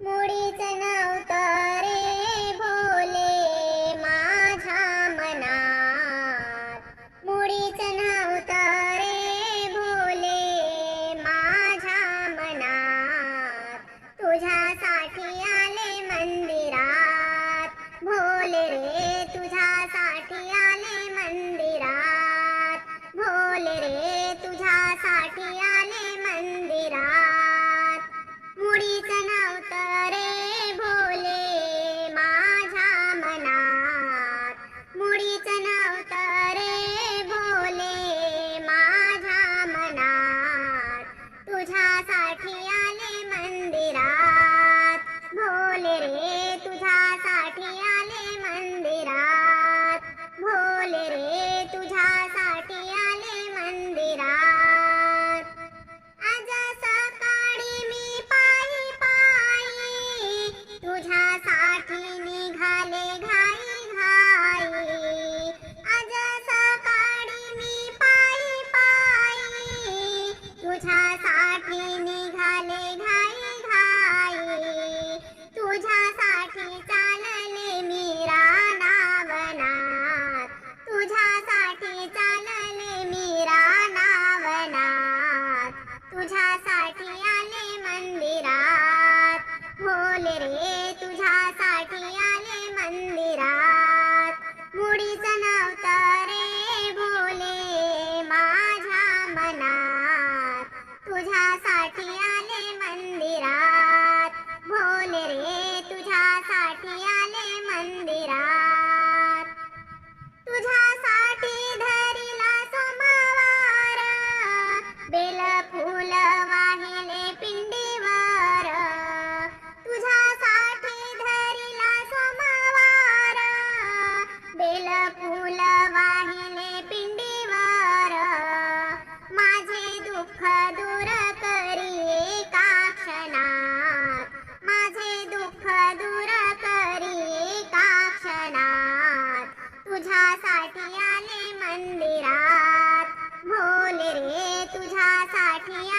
मुळीच नव्हतं रे भोले माझ्या मनात. मुळीच नव्हतं रे भोले माझ्या मनात. तुझ्यासाठी आले मंदिरात. भोले रे तुझ्यासाठी आले मंदिरात. भोले रे तुझ्यासाठी नरे तुझ्यासाठी निघाले घाई घाई. तुझ्यासाठी चालले मी रानावनात. तुझ्यासाठी चालले मी रानावनात. तुझ्यासाठी तुझ्यासाठी आले मंदिरात. भोले रे तुझ्यासाठी आले मंदिरात. तुझ्यासाठी धरिला सोमवार. बेल फूल तुझ्यासाठी आले मंदिरात. भोले रे तुझ्यासाठी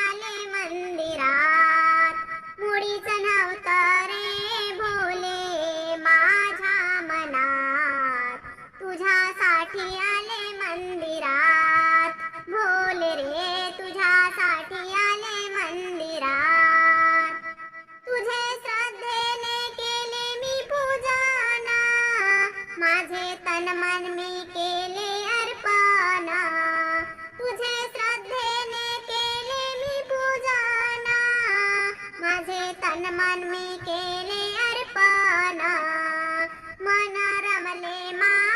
माझे तन मन मी केले अर्पणा. तुझे श्रद्धेने केले मी पूजन. माझे तन मन मी केले अर्पणा. मन रमले मा